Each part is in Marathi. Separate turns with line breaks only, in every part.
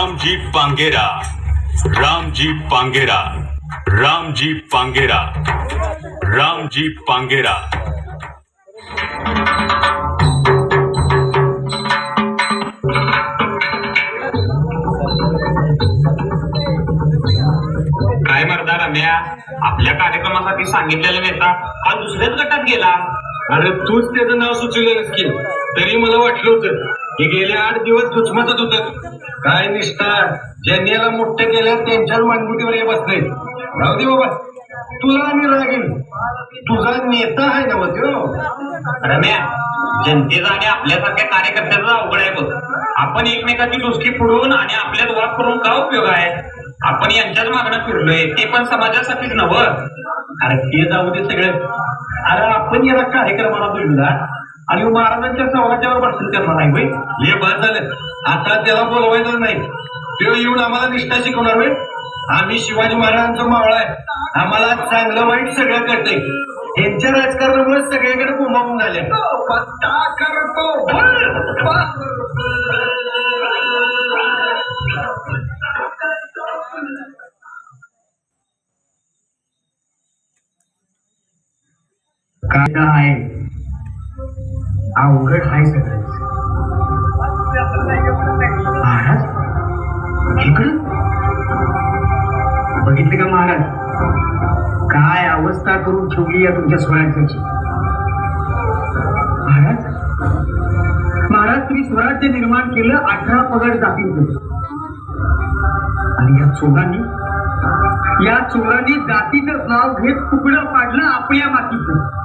रामजी पांगेरा रामजी पांगेरा रामजी पांगेरा रामजी पांगेरा.
काय मर्दा रम्या आपल्या कार्यक्रमासाठी सांगितलेला नेता हा दुसऱ्याच गटात गेला.
अरे तूच त्याचं नाव सुचवलेलंस की. तरी मला वाटलं होतं हे गेले आठ दिवस दुचमतच होत. काय निष्ठा? ज्यांनी याला मोठं त्यांच्याच मानगुटीवर हे बसले. राहू दे बाबा. तुला आणि रागील तुझा नेता आहे ना मग हो.
रम्या जनतेचा आणि आपल्यासारख्या कार्यकर्त्याचा अवघड आहे बघ. आपण एकमेकाची दुसरी पुढून आणि आपल्यात वाद करून का उपयोग आहे? आपण यांच्याच मागणं फिरलोय ते पण समाजासाठीच नवं
अरे ते जाऊ दे सगळं. अरे आपण याला कार्यक्रमाला बोलला. आणि महाराजांच्या समाजावर भाषण करणार आहे होय हे बस झालं. आता त्याला बोलवायचं नाही. तो येऊन आम्हाला निष्ठा शिकवणार होय. आम्ही शिवाजी महाराजांचा मावळा आहे. आम्हाला चांगलं वाईट सगळं कळतंय. यांच्या राजकारणामुळे सगळीकडे बोंबाबून झाले.
कायदा आहे? अवघड आहे सगळं. महाराज इकडं. का महाराज? काय अवस्था करून ठेवली या तुमच्या स्वराज्याची? महाराज महाराज तुम्ही स्वराज्य निर्माण केलं अठरा पगड जातीचं आणि या चोरांनी या चोरांनी जातीचं नाव घेत तुकडं पाडलं आपल्या मातीचं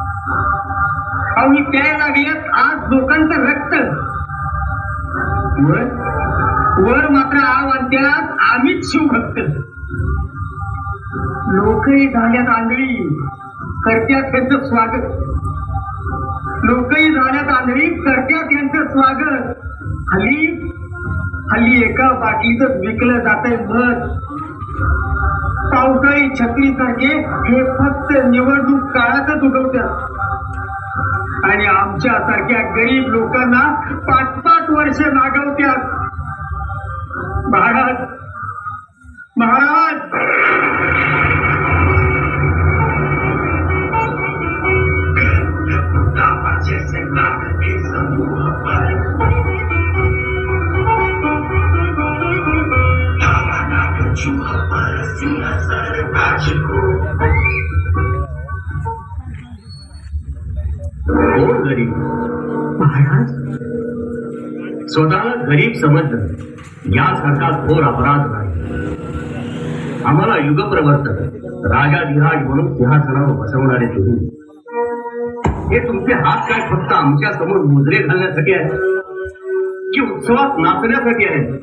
ही प्यायला लागल्यात आज लोकांचं रक्त. वर वर मात्र आव आम्हीच शिवभक्त. लोकही झाल्यात आंधळी करत्यात त्यांचं स्वागत. लोकही झाल्यात आंधळी करत्यात यांचं स्वागत. हल्ली हल्ली एका बाटलीच विकलं जातंय मध. पावसाळी छत्री सारखे हे फक्त निवडणूक काळातच उगवतात. आणि आमच्या सारख्या गरीब लोकांना पाच पाच वर्ष नागवत्यात. महाराज महाराज!
कोण गरीब
महाराज?
स्वतःला गरीब समजलं. यासारखा थोर अपराध नाही. आम्हाला युगप्रवर्तक राजाधिराज म्हणून सिंहासनावर बसवणारे तुम्ही. हे तुमचे हात काय फक्त आमच्यासमोर मुजरे घालण्यासाठी आहेत? की उत्सवात नाचण्यासाठी आहेत?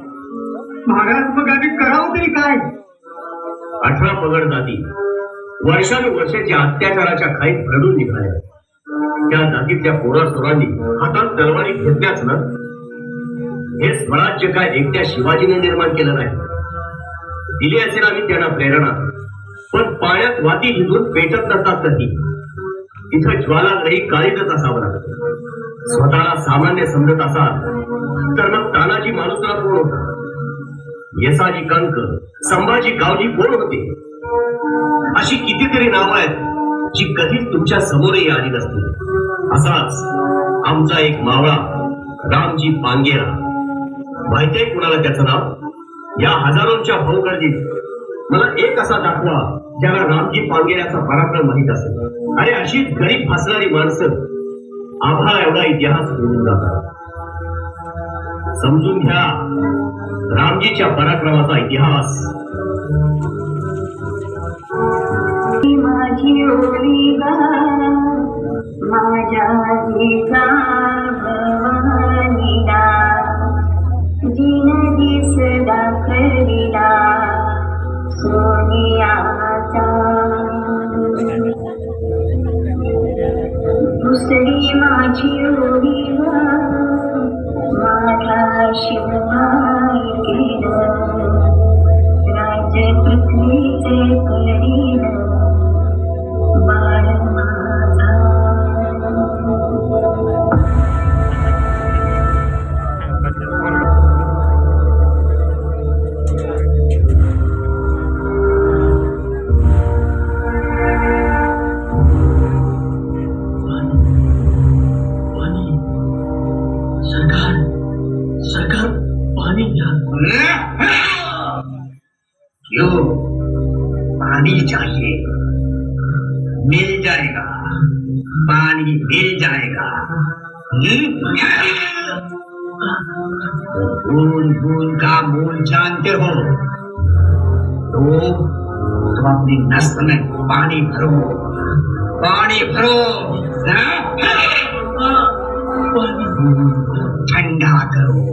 महाराज मग आम्ही करावं तरी काय?
अठरा पगड जाती. वर्षानुवर्षाच्या अत्याचाराच्या खाईत घडून निघाल्या. त्या जातीतल्या पोरासोरांनी हातात तलवारी घेतल्याच ना हे स्वराज्य काय एकट्या शिवाजीने निर्माण केलं नाही. दिली असेल आम्ही त्यांना प्रेरणा पण पाण्यात वाती भिजून पेटत नसतात कधी. इथं ज्वालाग्रही काळीतच असावं लागतं. स्वतःला सामान्य समजत असाल तर मग तानाजी माणूसला कोण होता? येसाजी कंक संभाजी गावजी कोण होते? अशी कितीतरी नावं आहेत. जी कधीच तुमच्या समोरही आली नसते. असाच आमचा एक मावळा रामजी पांगेरा. माहितीये कुणाला त्याचं नाव? या हजारोंच्या भाऊगर्दीत मला एक असा दाखवा ज्याला रामजी पांगेऱ्याचा पराक्रम माहीत असेल. आणि अशीच गरीब फासणारी माणसं आम्हाला एवढा इतिहास सोडून जातात. समजून घ्या रामजीच्या पराक्रमाचा इतिहास.
माझी ओळीला माझ्या
भूल भूल का मूल जानते हो तो तुम अपनी नस्ल में पानी भरो। पानी भरो ठंडा करो।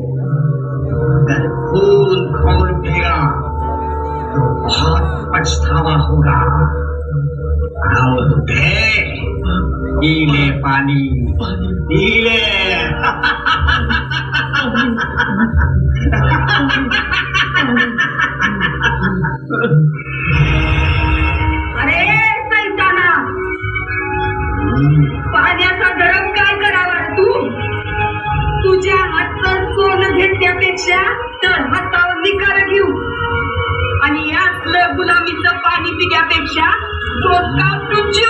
अगर फूल खोल देगा तो बहुत पछतावा होगा। और पीले पानी।
trocado de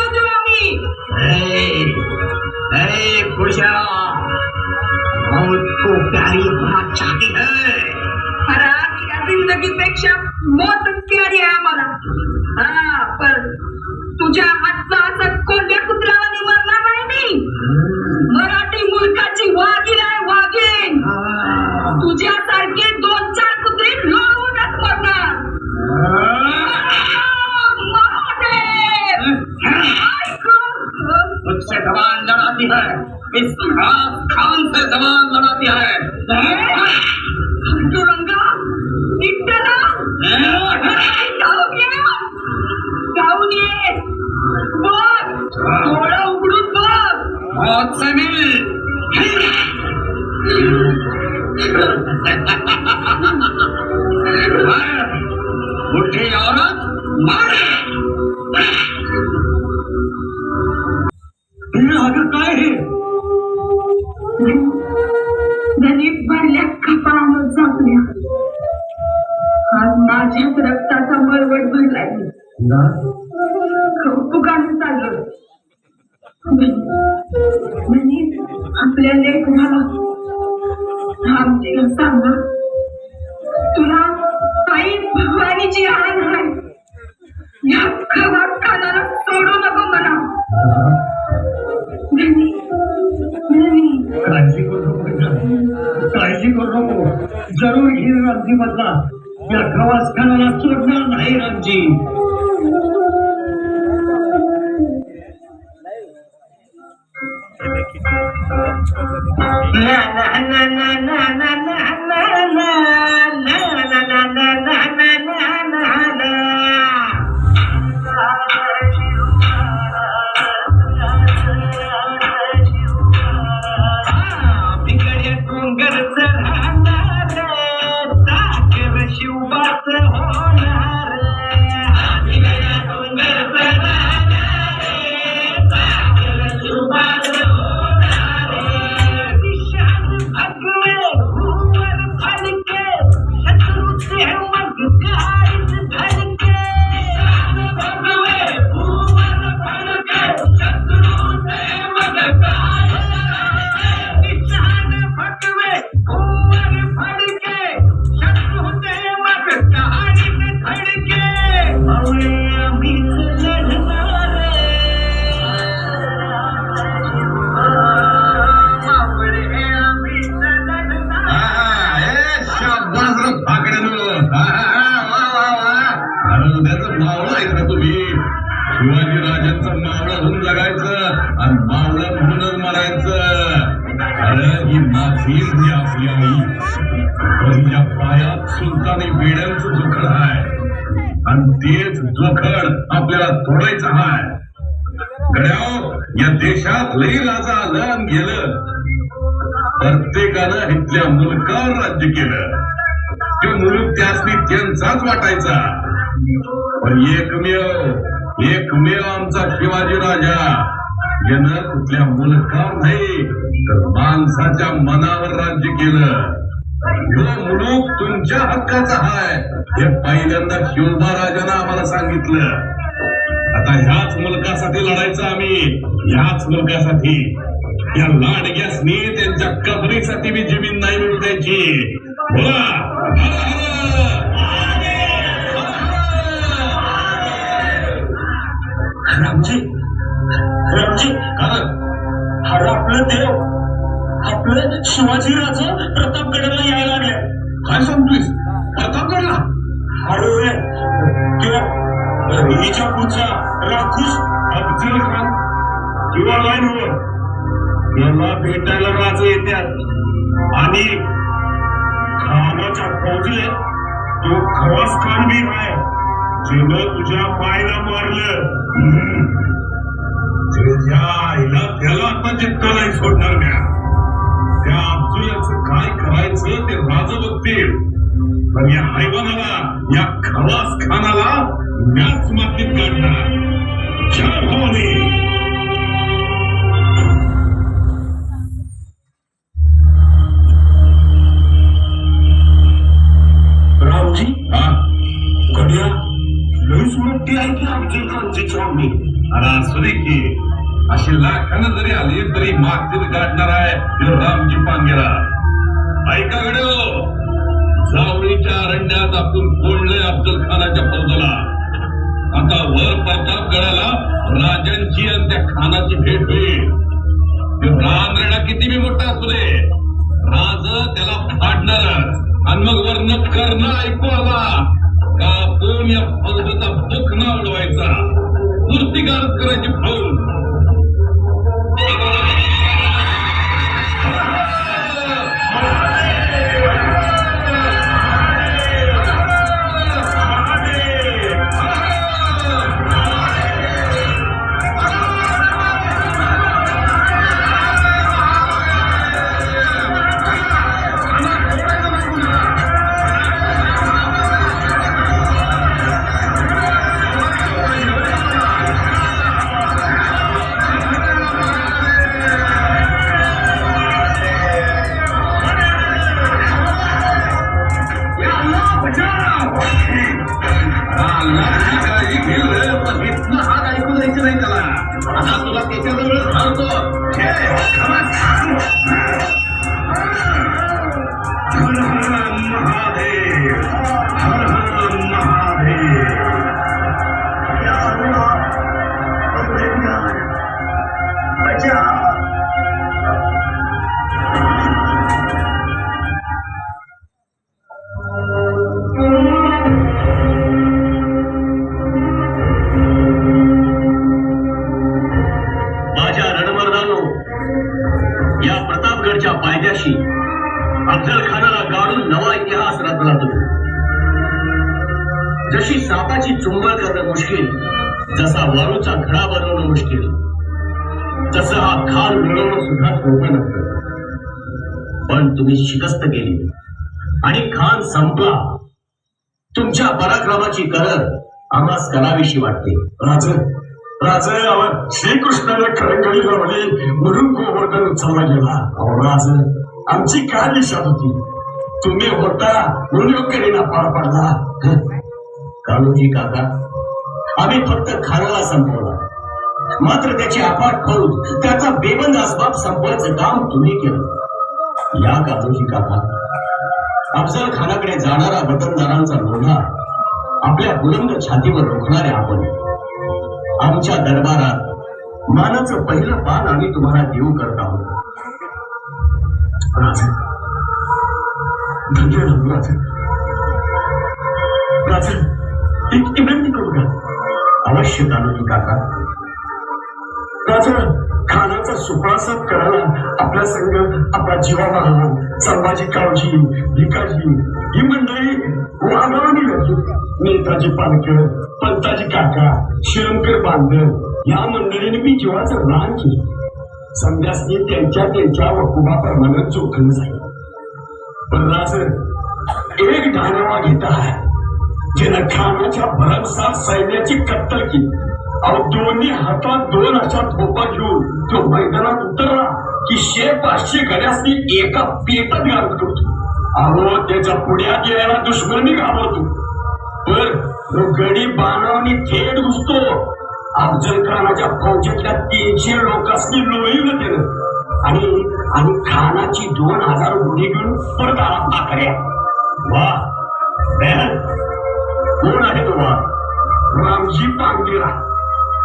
لا لا لا لا तिथल्या मुलकार राज्य केलं. तो मुलूक त्यासनी त्यांचाच वाटायचा. पण एकमेव एकमेव आमचा शिवाजी राजा यानं कुठल्या मुलकार नाही तर माणसाच्या मनावर राज्य केलं. मुलूक तुमच्या हक्काचा हाय हे पहिल्यांदा शिवबा राजानं आम्हाला सांगितलं. आता ह्याच मुलकासाठी लढायचं आम्ही ह्याच मुलकासाठी या लाडग्यासनी त्यांच्या कबरीसाठी मी जमीन नाही मिळू द्यायची.
रामजी रामजी अरे आपलं देव आपलं शिवाजीराज प्रतापगडला यायला लागले
काय सांगतोय प्रतापगडला?
हळूवे किंवा इजापूरचा राखूस अफजल खान किंवा लाईन मला भेटायला राजे येतात आणि खानाच्या फौजीत तो खवास खान आहे. जिनं तुझ्या पायला मारलं
त्याच्या आईला त्याला आता चित्ता नाही सोडणार म्या त्या अब्दुलाचं काय करायचं ते राज बघतील. पण या हैवानाला या खवास खानाला मॅच मातीत काढणार. चार भवानी!
अफजल खानची छावणी
अरे की अशी लाखानं जरी आली तरी मातीत काढणार आहे हे रामजी पांगेला ऐका गड्यो जावळीच्या अरण्यात आपण कोंडले अफजल खानाच्या फौजाला. आता वर प्रतापगडाला राजांची आणि त्या खानाची भेट होईल. ते रान रेडा किती बी मोठा असू दे. राज त्याला फाडणार आणि मग वर्ण करणं ऐकू आला. का कोण या
शिकस्त केली. आणि खान संपला. तुमच्या पराक्रमाची कदर आम्हास करावीशी वाटते. राज राज श्रीकृष्णाला खरंगडी लावली. म्हणून गोवर्धन उचलला गेला. अहो राज आमची काय दिशा होती? तुम्ही होता म्हणून योग्य पार पडला? काळूजी काका आम्ही फक्त खानाला संपवला. मात्र त्याची अपाट फौज त्याचा बेबंद असबाब संपवायचं काम तुम्ही केलं. या काळूजी काका अफजल खानाकडे जाणारा वतनदारांचा लोढा आपल्या बुलंद छातीवर रोखणारे आपण. आमच्या दरबारात मानाचं पहिलं पान आम्ही तुम्हाला देऊ करत आहोत. करू का अवश्य तालुकी काका राजा खानाचा सुप्रासाद करायला आपला संघ आपला जीवा महाराज संभाजी कावजी भिकाजी ही मंडळी वागावणी नेताजी पालकर पंताजी काका शिरमकर बांधव या मंडळीने मी जीवाचं रान केलं. संध्यासनी त्यांच्या त्यांच्या वकुबाप्रमाणे चोखलं जाईल पण राज एक ढाणेवा घेता आहे. ज्यानं खानाच्या भरमसाठ सैन्याची कत्तल केली. दोन्ही हातात दोन अशा थोपा घेऊन तो मैदानात उतरला की शे पाचशे गड्यासनी एका पेटात घालत करतो. अहो त्याच्या पुण्यात यायला दुश्मनी घाबरतो. पर तो गडी बाणावनी थेट घुसतो. अफजल खानाच्या फौजेतल्या तीनशे लोकांनी लोळीलं त्यानं. आणि आणि खानाची दोन हजार गुन्हे घेऊन परत आला पाकऱ्या
वा कोण आहे तो वा? रामजी पांगिरा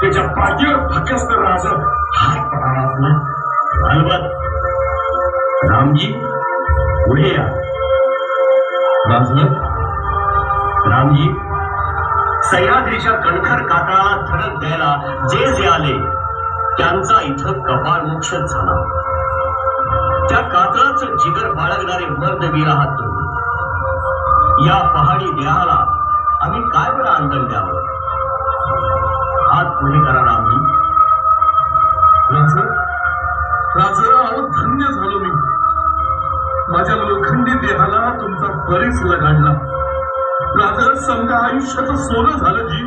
त्याच्या पाठीवर फकस्त राजा हात पडाला आपला अलबत रामजी पुढे या. रामजी सह्याद्रीच्या कणखर कातळाला धडक द्यायला जे जे आले त्यांचा इथं कपाळ मोक्षच झाला. त्या कातळाचं जिगर बाळगणारे मर्दवीर आहात तुम्ही या पहाडी देहाला आम्ही काय बरं आंदण द्यावं? हात पुढे करा
अहो धन्य झालो मी. माझ्या लोखंडी देहाला तुमचा बरीच लगाडला. राज समजा आयुष्याचं सोनं झालं जी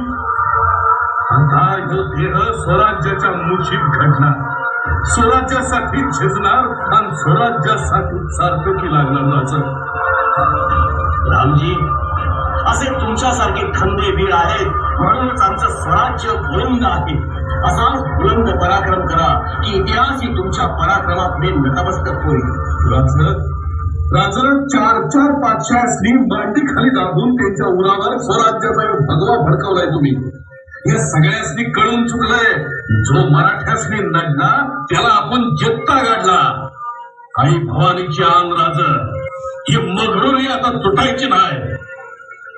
आता ह्यो देह स्वराज्याच्या मुठीत घडला स्वराज्यासाठी झिजणार आणि स्वराज्यासाठी सार्थकी लागणार राज.
रामजी तुमच्यासारखे खंदे वीर आहेत. म्हणूनच आमचं स्वराज्य बुलंद आहे. असाच बुलंद पराक्रम करा की इतिहास ही तुमच्या पराक्रमात मी नतमस्तक होईल.
राज चार चार पाचशे मराठी खाली दाबून त्यांच्या उरावर स्वराज्याचा भगवा भडकवलाय तुम्ही. या सगळ्यासनी कळून चुकलंय. जो मराठ्यासनी नडला त्याला आपण जत्ता गाडला. आई भवानीची आंग राज ही मगरूरी आता तुटायची नाही.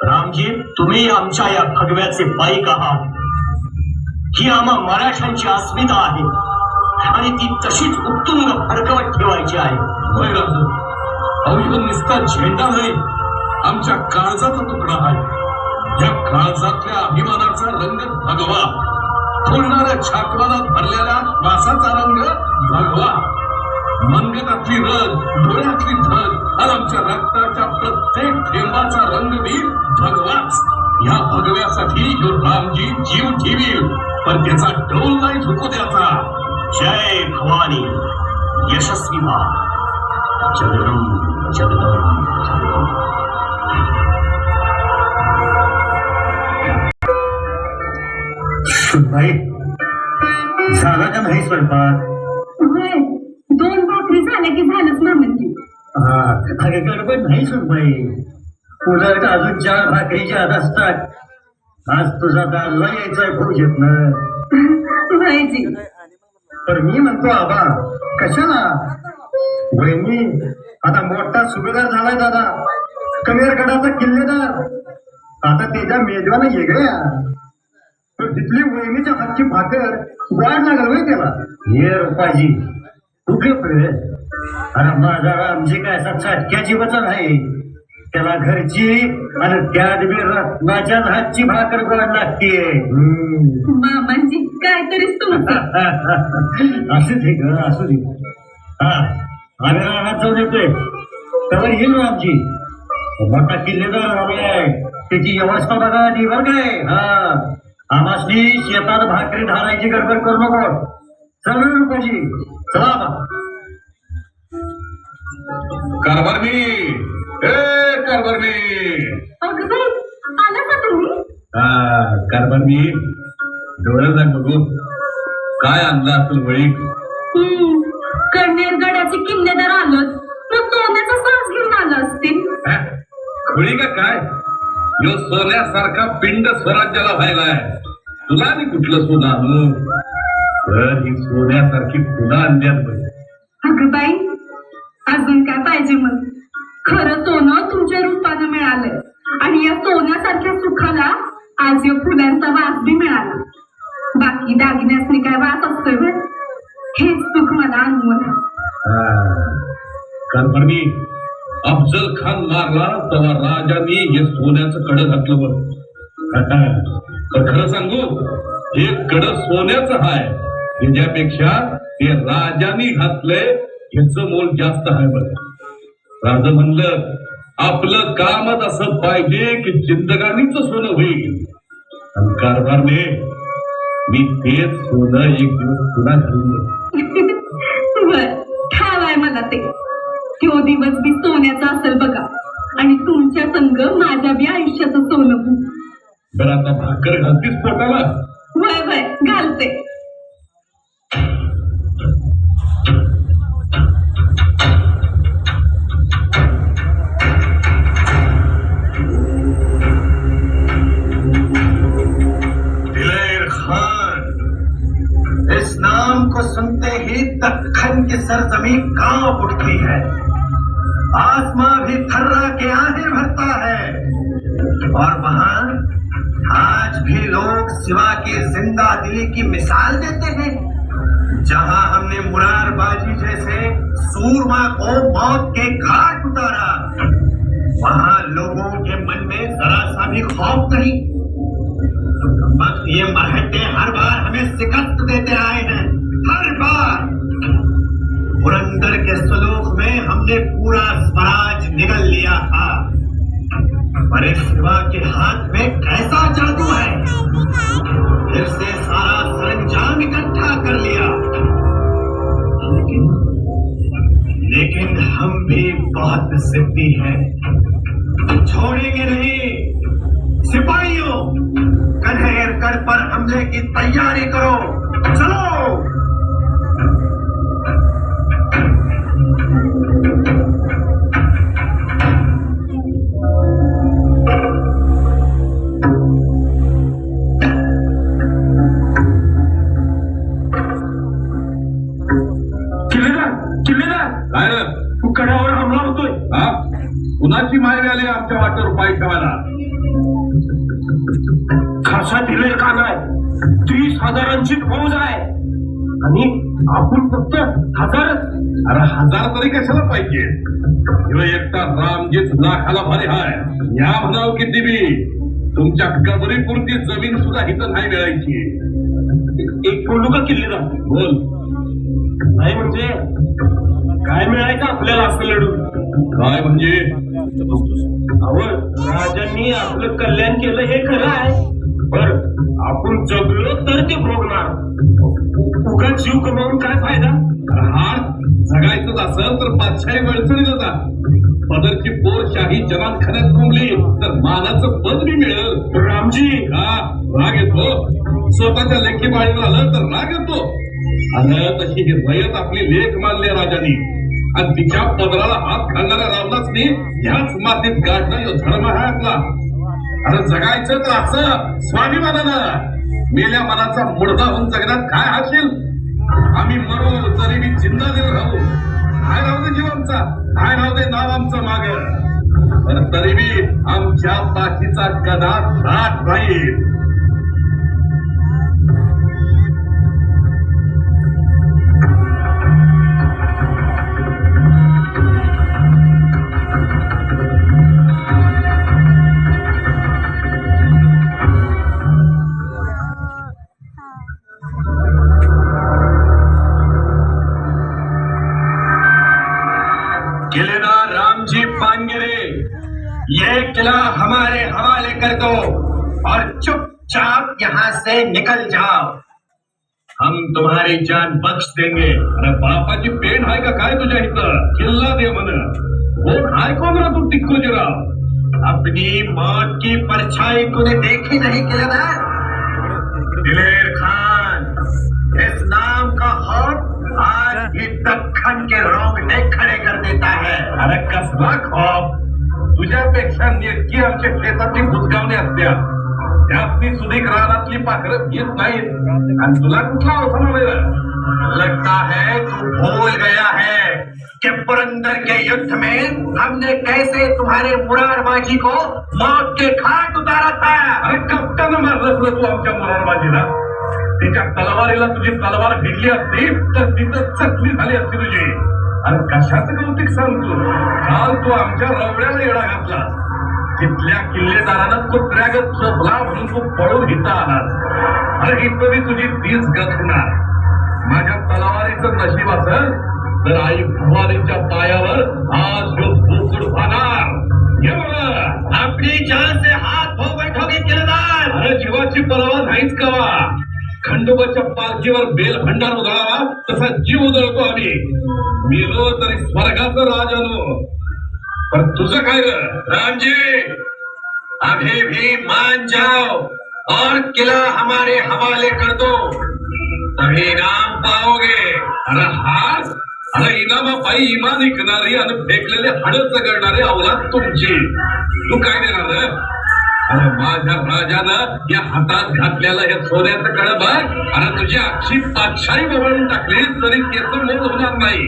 रामजी तुम्ही आमच्या या भगव्याचे बाईक आहात. ही आम्हा मराठ्यांची अस्मिता आहे. आणि ती तशीच उत्तुंग फडकवत ठेवायची आहे.
होय नुसता झेंडा नाही. आमच्या काळजाचा तुकडा आहे. या काळजातल्या अभिमानाचा रंग भगवा. फुलणाऱ्या छाकवाला भरलेला मासाचा रंग भगवा. मनगटातली रंग डोळ्यात रामजी जीव ठेवील पण त्याचा डोल नाही झुकू द्याचा
जय भवानी. यशस्वी व्हा. जगदम जगदम
झाला का नाही स्वयंपाक?
होय. दोन भाकरी झाल्या की झालंच मामांची
हा अरे गडबड नाही सुनबाई. उलट अजून चार भाकरी ज्यादा असतात. आज तुझा दाजवा यायचा
व्हायची
पण मी म्हणतो आबा कशाला? वहिनी आता मोठा सुभेदार झालाय दादा. कनेरगडाचा किल्लेदार. आता त्याच्या मेजवाना वेगळ्या पण तिथली वहिनीच्या हातची भाकर वाढ लागल होय त्याला हे रुपाजी कुठे अरे माझा रामजी काय असा चाटक्याची वचन आहे? त्याला घरची आणि त्यात बी रत्नाच्याच हातची भाकर गोड लागतीये.
मामांची काय तुमचं
असू दे ग असू दे. हा आम्ही रानात जाऊन येतोय. त्यावर येईल आमची. मोठा किल्लेदार झालाय त्याची व्यवस्था बघा आधी बरं काय हा. आमासनी शेतात भाकरी धारायची गडबड करू नको. चल रुपाजी. चला बा.
कारभारणी
बाई आला का तुम्ही?
हा कारभारणी. डोळ्यात बघू. काय आणलं असेल वळी?
हम्म कन्नेरगडाचे किल्लेदार आलोच मग तोंडाचा सास घेऊन आलं असतील.
खोळी का काय? यो सोन्यासारखा पिंड स्वराज्याला व्हायलाय. तुला आणि कुठलं सोनं आणू? तर ही सोन्यासारखी फुलं आणल्यात
अगं बाई अजून काय पाहिजे मग? खरं सोनं तुमच्या रूपानं मिळालंय. आणि या सोन्यासारख्या सुखाला आज या फुलांचा वास बी मिळाला. बाकी दागिन्यासनी काय वास असतोय हेच सुख मला अनुभव
कारभारणी अफजल खान मारला तेव्हा राजांनी हे सोन्याचं कडं घातलं बघ तर खरं सांगू हे कडं सोन्याचं हाय. त्याच्यापेक्षा ते राजांनी घातलंय ह्याच मोल जास्त आहे बघ राजा म्हणलं आपलं कामच असं पाहिजे की जिंदगानीच सोनं होईल. आणि कारभारने मी तेच सोनं एक दिवस पुन्हा
बर ठाव आहे मला ते. तो दिवस बी सोन्याचा असेल बघा. आणि तुमच्या संग माझ्या बी आयुष्याचं सोनं.
तर आता भाकर घालतीस पोटाला?
वय वय घालते.
ही दक्खन की सरजमी काँप उठती है। आसमां भी थर्रा के आहें भरता है। और वहाँ आज भी लोग सिवा की ज़िंदा दिली की मिसाल देते हैं, जहाँ हमने मुरारबाजी जैसे सूरमा को मौत के घाट उतारा। वहाँ लोगों के मन में जरा सा भी खौफ नहीं। ये मरहटे हर बार हमें शिकस्त देते आए हैं। हर बार। पुरंदर के सलूक में हमने पूरा स्वराज निगल लिया था। पर इस के हाथ में कैसा जादू है? फिर से सारा सरंजाम इकट्ठा कर लिया। लेकिन लेकिन हम भी बहुत जिद्दी हैं। छोड़ेंगे नहीं। सिपाहियों, कन्हैर कर पर हमले की तैयारी करो। चलो!
तू कड्यावर हमला होतोय
हा? कुणाची मायरी आली आमच्या वाटेवर पाय ठेवायला?
खासा दिलेर कान आहे. तीस हजारांची फौज आहे. आणि आपण फक्त हजारच
अरे हजार तरी कशाला पाहिजे? एकटा रामजीत लाखाला भारी हाय. या म्हणाव किती बी तुमच्या कबरी पुरती जमीन सुद्धा इथं नाही मिळायची.
एक बोलू का किल्लेदार
बोल.
नाही म्हणजे काय मिळायचं आपल्याला असं लढून?
काय म्हणजे?
अहो राजांनी आपलं कल्याण केलं हे खरं आहे. बर आपण जगलो तर ते भोगणार. उगा जीव कमावून काय फायदा?
हार जगायचंच असेल तर बादशाही वळचणीला जा पदरची पोर शाही जनात खाण्यात घुमली तर मानाचं पद बी मिळेल.
रामजी!
हा राग येतो. स्वतःच्या लेखी बाळीवर आलं तर राग येतो. तशी ही रयत आपली लेख मानले राजाने. आणि तिच्या पदराला हात घालणाऱ्या रावणासनी ह्याच मातीत गाठणं धर्म आहे आपला. अरे जगायचं तर असं स्वाभिमानानं मेल्या मनाचा मुडदा होऊन जगण्यात काय हाशील? आम्ही मरू तरी मी जिंदादिल राहू. काय राहू दे जीव आमचा काय राहू दे नाव आमचं माग. पण तरी मी आमच्या बाकीचा गदा दाट राहील.
हमारे हवाले कर दो और चुपचाप यहाँ से निकल जाओ। हम तुम्हारी जान बख्श देंगे।
अरे बापाची पेन आहे का काय तुझ्या इथं किल्ला दे म्हण कोण हाय कोण रा तू टिक्कोजीराव
अपनी मौत की परछाई तूने देखी नहीं किलेदार दिलेर खान, इस नाम का खौफ आज भी दक्खन के रोंगटे खड़े कर देता है।
अरे कसला खॉप तुझ्यापेक्षा नेटकी आमच्या शेतातली बुजगावणी असत्या त्यातली सुधीक रानातली पाखरं घेत नाहीत. आणि तुला कुठला अवसर मिळेल?
लगता है तू भूल गया है. कि पुरंदर के युद्ध में हमने कैसे तुम्हारे मुरारबाजी को मौत के घाट उतारा था?
अरे कप्तान मारलंस ना तू आमच्या मुरारबाजीला. तिच्या तलवारीला तुझी तलवार भिडली असती तर तिथं चकली झाली असती तुझी. अरे कशाचं कौतिक सांगतो? काल तू आमच्या रवड्याला येडा घातला. तिथल्या किल्लेदारानं कुत्र्यागत झोपला म्हणून तू पळून इथं आलास अरे बी तुझी तीच गत होणार माझ्या तलवारीचं नशीब असेल तर आई भवानीच्या पायावर आज ह्यो बोकड बघ.
अपनी जान से हाथ धो बैठोगे किरदार
अरे जीवाची परवा नाहीच कवा. खंडोबाच्या पालखीवर बेल भंडार उधळावा तसा जीव उधळतो आम्ही. मेलो तरी स्वर्गाचं राज पण तुझं काय
रामजी अभी भी मान जाओ और किला हमारे हवाले कर दो. तभी इनाम पाओगे.
अरे हार अरे इनामा इमान विकणारी आणि फेकलेले हाडच करणारे अवलाद तुमची. तू काय देणार अरे माझ्या राजानं या हातात घातलेलं हे सोन्याचं कळब अरे तुझी अक्षी पातशाही बघून टाकली तरी केस मोड होणार नाही.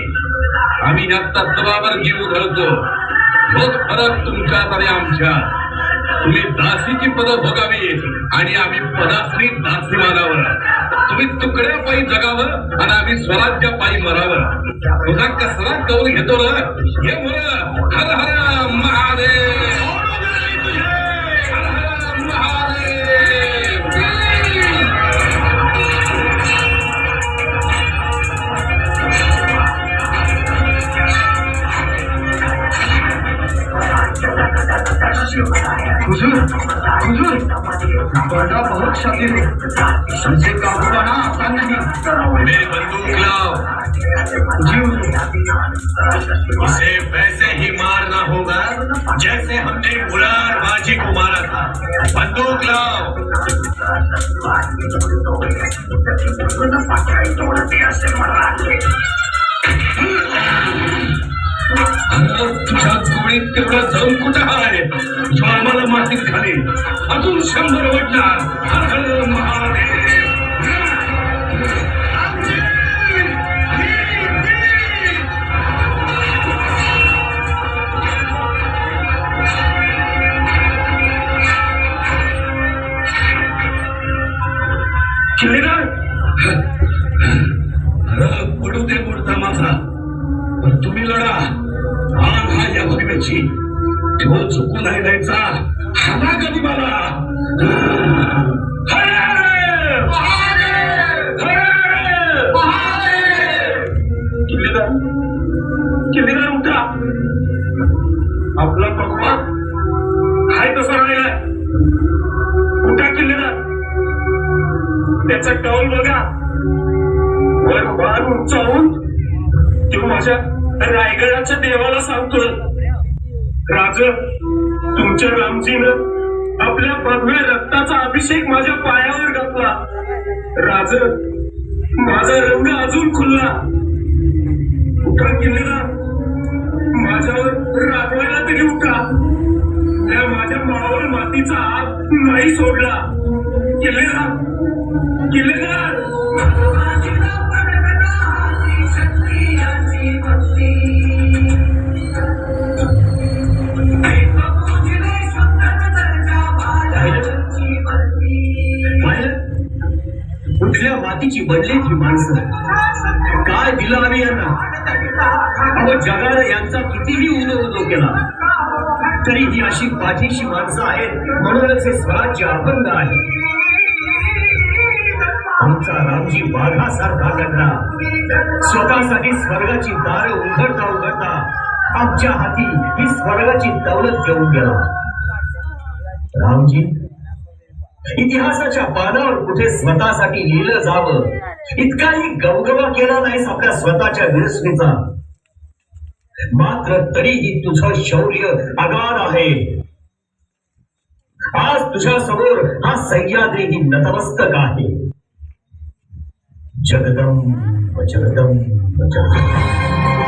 आम्ही या तत्वावर जीव धरतो. तोच फरक तुमच्यात आणि आमच्यात तुम्ही दासीची पदं भोगावी आणि आम्ही पदाश्री दासी मानावं तुम्ही तुकड्या पायी जगावं आणि आम्ही स्वराज्य पायी मरावं. तुझा कसरा कौल घेतो ना हे मुलं हर हर महादेव!
हुजूर हुजूर। बड़ा बहुत शकील है। हमसे काबू पाना आसान नहीं।
मेरी बंदूक लाओ
जी हुजूर।
इसे वैसे ही मारना होगा जैसे हमने मुरार बाजी को मारा था। बंदूक लाओ तुझ्या गोळीत तेवढा जाऊन कुठं आहे जो आम्हाला मातीत खाली अजून शंभर वाटणार हर हर महादेव. या भगव्याची तो नाही द्यायचा हवा कधी मला
किल्लेदार किल्लेदार उठा आपला पक्वा हाय तसा राहिलाय उठा किल्लेदार त्याचा कौल बघा वर वार उंचावून तो माझ्या रायगडाच्या देवाला सांगतोय राज तुमच्या रामजीनं आपल्या भगव्या रक्ताचा अभिषेक माझ्या पायावर घातला. राज माझा रंग अजून खुलला. उठा किल्लेदार माझ्यावर रागवायला तरी उठा. त्या माझ्या मावावर मातीचा हात नाही सोडला. किल्लेदार किल्लेदार!
जातीची मातीची ही माणसं. काय दिलं आम्ही यांना? जगानं यांचा कितीही उदो उदो केला तरी ही अशी पाठीशी माणसं आहेत. म्हणूनच हे स्वराज्य अभंग आहे. आमचा रामजी वाघासारखा लढला स्वतःसाठी स्वर्गाची दारं उघडता उघडता आमच्या हाती ही स्वर्गाची दौलत घेऊन गेला. रामजी इतिहासाच्या पानावर कुठे स्वतःसाठी लिहिलं जावं? इतकाही गवगवा केला नाहीस आपल्या स्वतःच्या विरसणीचा. मात्र तरीही तुझं शौर्य अगाध आहे. आज तुझ्या समोर हा सह्याद्री ही नतमस्तक आहे. जगदम जगदम जगदम